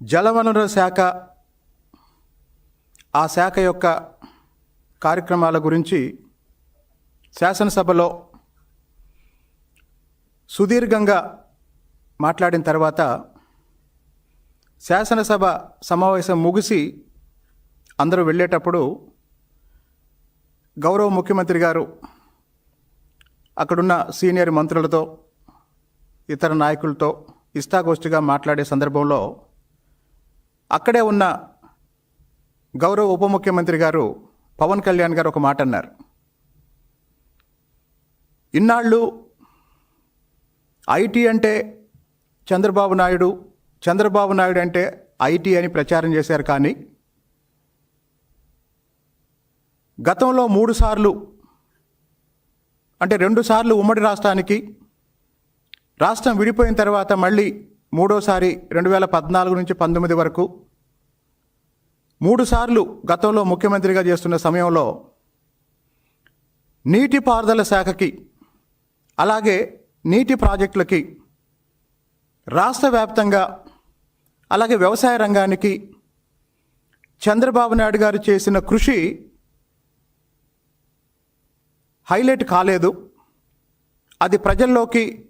జలవనరుల శాఖ ఆ శాఖ యొక్క కార్యక్రమాల గురించి శాసనసభలో సుదీర్ఘంగా మాట్లాడిన తర్వాత శాసనసభ సమావేశం ముగిసి అందరూ వెళ్ళేటప్పుడు గౌరవ ముఖ్యమంత్రి గారు అక్కడున్న సీనియర్ మంత్రులతో ఇతర నాయకులతో ఇష్టాగోష్ఠిగా మాట్లాడే సందర్భంలో అక్కడే ఉన్న గౌరవ ఉప ముఖ్యమంత్రి గారు పవన్ కళ్యాణ్ గారు ఒక మాట అన్నారు. ఇన్నాళ్ళు ఐటీ అంటే చంద్రబాబు నాయుడు చంద్రబాబు నాయుడు అంటే ఐటీ అని ప్రచారం చేశారు కానీ గతంలో మూడు సార్లు అంటే రెండు సార్లు ఉమ్మడి రాష్ట్రానికి రాష్ట్రం విడిపోయిన తర్వాత మళ్ళీ మూడోసారి రెండు వేల పద్నాలుగు నుంచి పంతొమ్మిది వరకు మూడు సార్లు గతంలో ముఖ్యమంత్రిగా చేస్తున్న సమయంలో నీటిపారుదల శాఖకి అలాగే నీటి ప్రాజెక్టులకి రాష్ట్ర వ్యాప్తంగా అలాగే వ్యవసాయ రంగానికి చంద్రబాబు నాయుడు గారు చేసిన కృషి హైలైట్ కాలేదు. అది ప్రజల్లోకి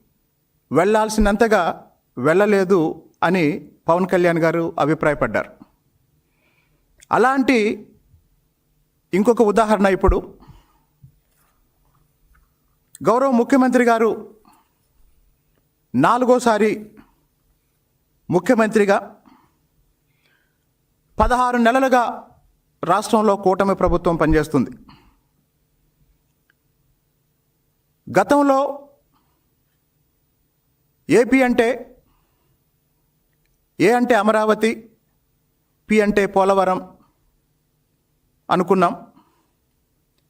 వెళ్ళాల్సినంతగా వెళ్ళలేదు అని పవన్ కళ్యాణ్ గారు అభిప్రాయపడ్డారు. అలాంటి ఇంకొక ఉదాహరణ ఇప్పుడు. గౌరవ ముఖ్యమంత్రి గారు నాలుగోసారి ముఖ్యమంత్రిగా పదహారు నెలలుగా రాష్ట్రంలో కూటమి ప్రభుత్వం పనిచేస్తుంది. గతంలో ఏపీ అంటే ఏ అంటే అమరావతి పి అంటే పోలవరం అనుకున్నాం.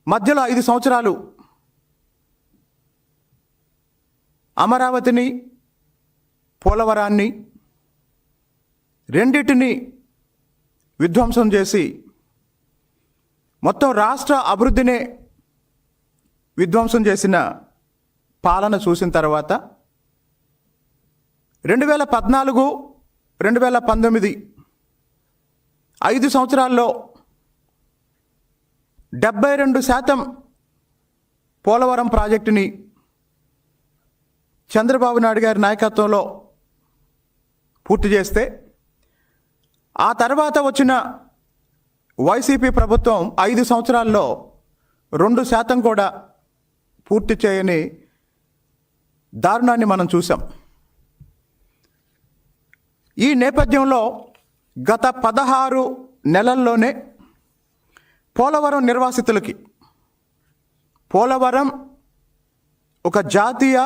మధ్యలో ఐదు సంవత్సరాలు అమరావతిని పోలవరాన్ని రెండిటిని విధ్వంసం చేసి మొత్తం రాష్ట్ర అభివృద్ధినే విధ్వంసం చేసిన పాలన చూసిన తర్వాత రెండు వేల పద్నాలుగు రెండు వేల పంతొమ్మిది ఐదు సంవత్సరాల్లో డెబ్బై రెండు శాతం పోలవరం ప్రాజెక్టుని చంద్రబాబు నాయుడు గారి నాయకత్వంలో పూర్తి చేస్తే ఆ తర్వాత వచ్చిన వైసీపీ ప్రభుత్వం ఐదు సంవత్సరాల్లో రెండు శాతం కూడా పూర్తి చేయని దారుణాన్ని మనం చూసాం ఈ నేపథ్యంలో గత పదహారు నెలల్లోనే పోలవరం నిర్వాసితులకి పోలవరం ఒక జాతీయ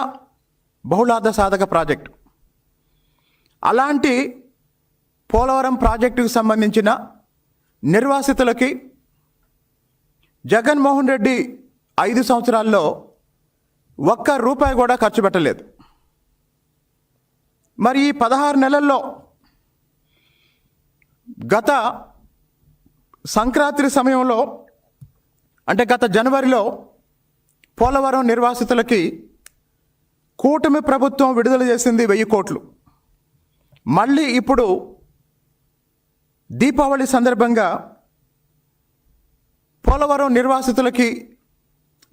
బహుళార్థ సాధక ప్రాజెక్టు. అలాంటి పోలవరం ప్రాజెక్టుకు సంబంధించిన నిర్వాసితులకి జగన్మోహన్ రెడ్డి ఐదు సంవత్సరాల్లో ఒక్క రూపాయి కూడా ఖర్చు పెట్టలేదు. మరి ఈ పదహారు నెలల్లో గత సంక్రాంతి సమయంలో అంటే గత జనవరిలో పోలవరం నిర్వాసితులకి కూటమి ప్రభుత్వం విడుదల చేసింది వెయ్యి కోట్లు. మళ్ళీ ఇప్పుడు దీపావళి సందర్భంగా పోలవరం నిర్వాసితులకి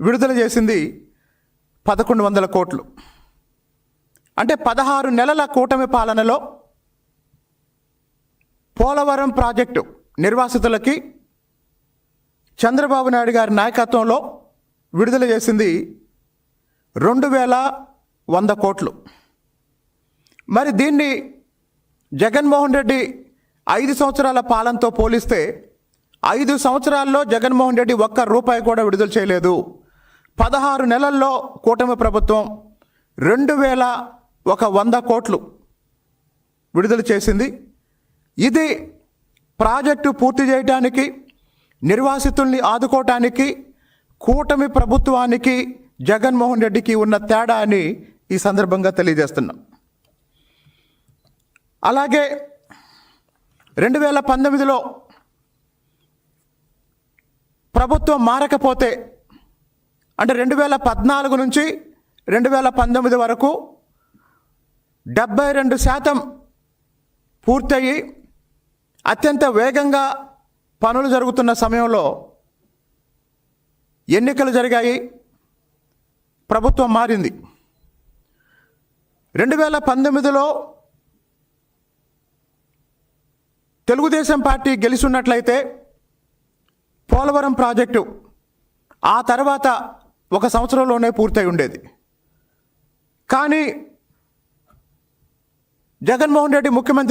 విడుదల చేసింది పదకొండు వందల కోట్లు. అంటే పదహారు నెలల కూటమి పాలనలో పోలవరం ప్రాజెక్టు నిర్వాసితులకి చంద్రబాబు నాయుడు గారి నాయకత్వంలో విడుదల చేసింది రెండు వేల వంద కోట్లు. మరి దీన్ని జగన్మోహన్ రెడ్డి ఐదు సంవత్సరాల పాలనతో పోలిస్తే ఐదు సంవత్సరాల్లో జగన్మోహన్ రెడ్డి ఒక్క రూపాయి కూడా విడుదల చేయలేదు. పదహారు నెలల్లో కూటమి ప్రభుత్వం రెండు వేల ఒక వంద కోట్లు విడుదల చేసింది. ఇది ప్రాజెక్టు పూర్తి చేయడానికి నిర్వాసితుల్ని ఆదుకోవటానికి కూటమి ప్రభుత్వానికి జగన్మోహన్ రెడ్డికి ఉన్న తేడా అని ఈ సందర్భంగా తెలియజేస్తున్నాం. అలాగే రెండు వేల పంతొమ్మిదిలో ప్రభుత్వం మారకపోతే అంటే రెండు వేల పద్నాలుగు నుంచి రెండు వేల పంతొమ్మిది వరకు డెబ్బై రెండు శాతం పూర్తయి అత్యంత వేగంగా పనులు జరుగుతున్న సమయంలో ఎన్నికలు జరిగాయి. ప్రభుత్వం మారింది. రెండు వేల పంతొమ్మిదిలో తెలుగుదేశం పార్టీ గెలిచున్నట్లయితే పోలవరం ప్రాజెక్టు ఆ తర్వాత ఒక సంవత్సరంలోనే పూర్తయి ఉండేది. కానీ జగన్మోహన్ రెడ్డి ముఖ్యమంత్రి